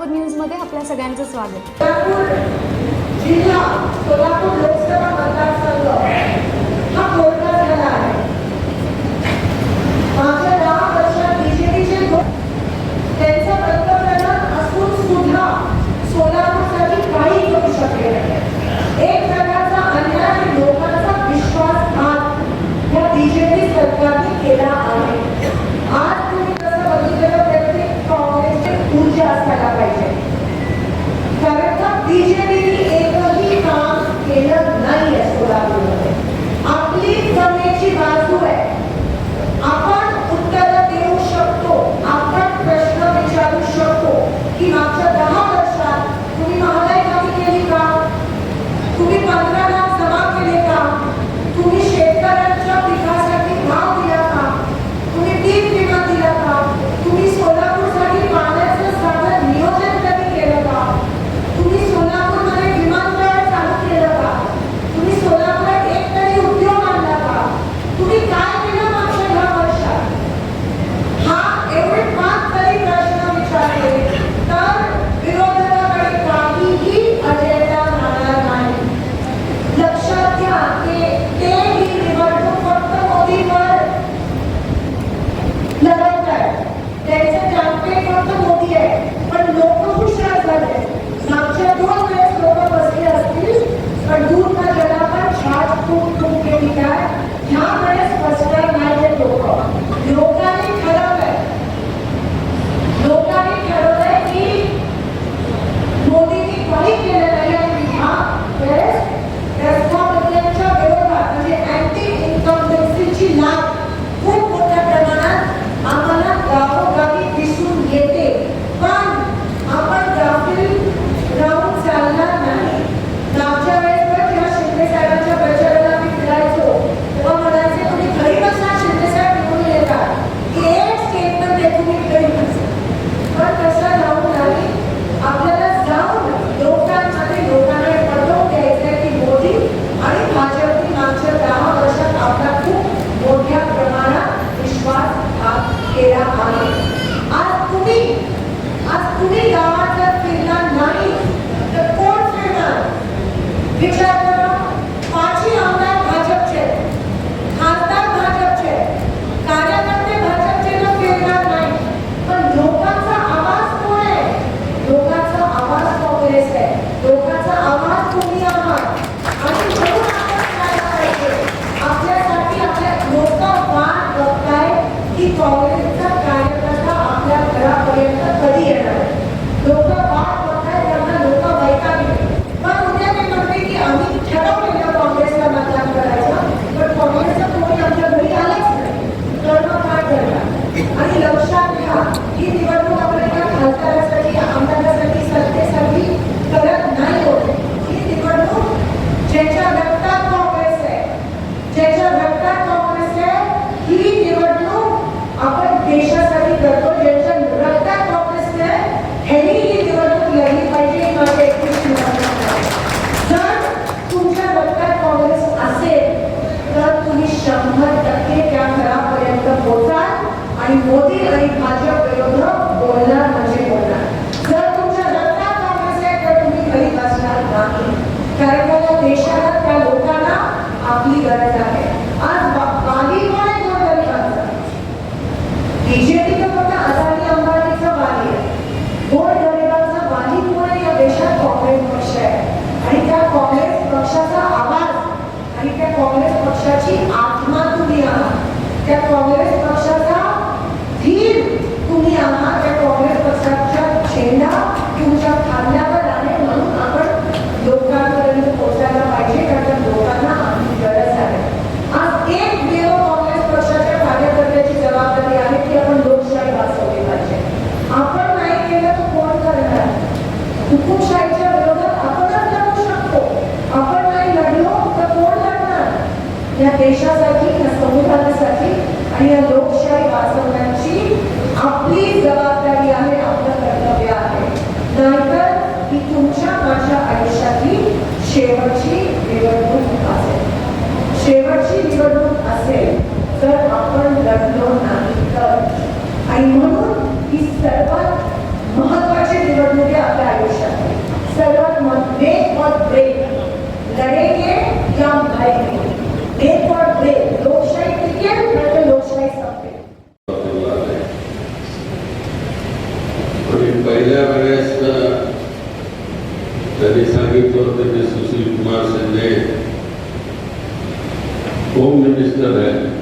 نیوز مدد سگانا سولہپور لوکس متعارف करायला पाहिजे. कारण का बीजेपीने एकही काम केलं नाही आपली जमेची बाजू आहे. आपण उत्तर देऊ शकतो आपण प्रश्न विचारू शकतो की मागच्या दहा वर्षात तुम्ही महागाई कमी केली का? तुम्ही पंधरा आज तुम्ही आज तुम्ही गावात जर फिरला नाही तर कोण फिरणार? विचार करा पाचही आमदार भाजपचे खासदार भाजपचे कार्यकर्ते आवाज कोण आहात. Congratulations. سر محل پہ سیشیل ہوم منسٹر ہے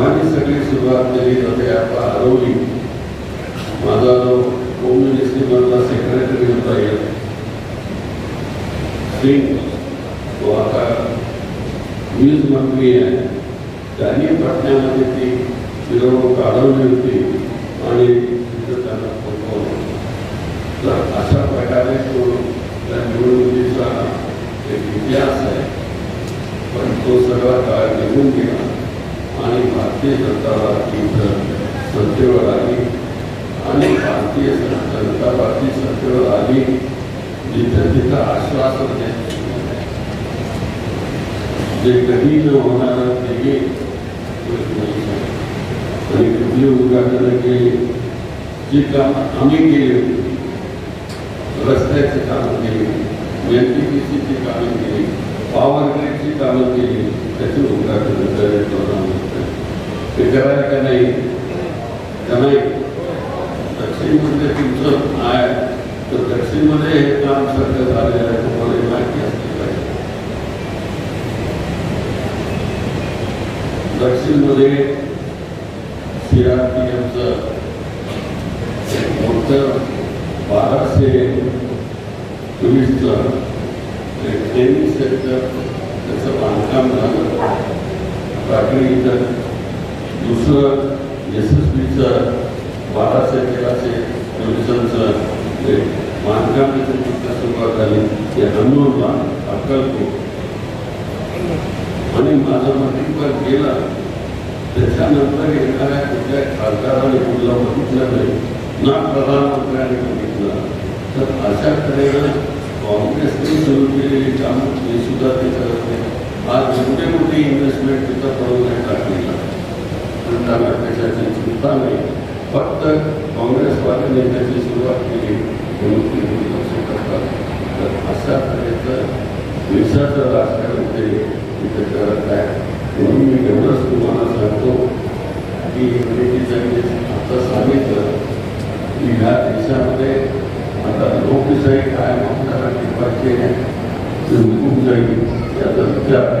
त्या दोघांनी सगळी सुरुवात केली होती आता हरवली माझा जो होम मिनिस्ट्रीमधला सेक्रेटरी होता येईल सिंग तो आता वीज मंत्री आहे त्यांनी पटण्यामध्ये ती मिरवणूक अडवली होती आणि तिथं त्यांना पोहोचवलं तर अशा प्रकारे तो त्या निवडणुकीचा एक इतिहास आहे पण तो सगळा काळ निघून गेला आणि भारतीय जनता पार्टी इथं सत्तेवर आली आणि भारतीय जनता पार्टी सत्तेवर आली जिथं तिथं आश्वासन द्यायचं जे कधी न होणारं ते आणि कुठली उद्घाटनं केली जी काम आम्ही केली होती रस्त्याची कामं केली एन टी पी सीची कामं केली पॉवर ग्रीडची कामं केली त्याची उद्घाटन करायचं ते करायला का नाही? का नाही? दक्षिणमध्ये तुमचं आहे. तर दक्षिणमध्ये हे काम सगळं झालेलं आहे. तुम्हाला माहिती असली पाहिजे. दक्षिणमध्ये सीआरपीएफचं एक मोठं बाराशे चोवीसचं ट्रेनिंग सेंटर त्याचं बांधकाम झालं. रात्री इथं दुसरं एस एस बीचं बाराशे तेराशे पोलिसांचं जे बांधकाम सुरुवात झाली ते हनुमानला अक्कलपूर आणि माझं मतीपर गेला त्याच्यानंतर येणाऱ्या कुठल्या खासदाराने कुठला बघितलं नाही ना प्रधानमंत्र्याने बघितलं. तर अशा तऱ्हेनं काँग्रेसने सुरू केलेली कामं ते सुद्धा ते करत नाही. आज मोठे मोठी इन्व्हेस्टमेंट तिथं करून नाही टाकलेला. पण त्याला कशाची चिंता नाही. फक्त काँग्रेसवाले त्याची सुरुवात केली म्हणून ते दुर्लक्ष करतात तर अशा तऱ्हेचं देशाचं राजकारण ते तिथे करत आहे. म्हणून मी एवढंच तुम्हाला सांगतो की इंग्रजीचं आता सांगितलं की ह्या देशामध्ये आता लोकशाही काय म्हणतात टिकवायची आहे. ते हुकूमशाही याचा विचार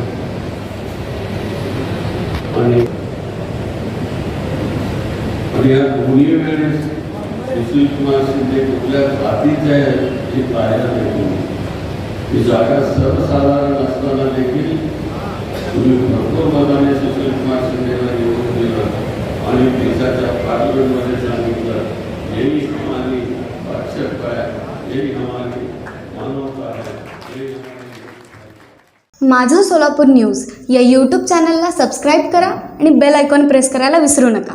दोन्ही सुशील कुमार शिंदे हे पाहायला भेटून ही जागा सर्वसाधारण असताना देखील तुम्ही भरपूर सुशील कुमार शिंदेला निवडून दिलं आणि देशाच्या पार्लमेंटमध्ये सांगितलं हेही हेही मानवता आहे माझं सोलापूर न्यूज या यूट्यूब चॅनलला सबस्क्राईब करा आणि बेल आयकॉन प्रेस करायला विसरू नका.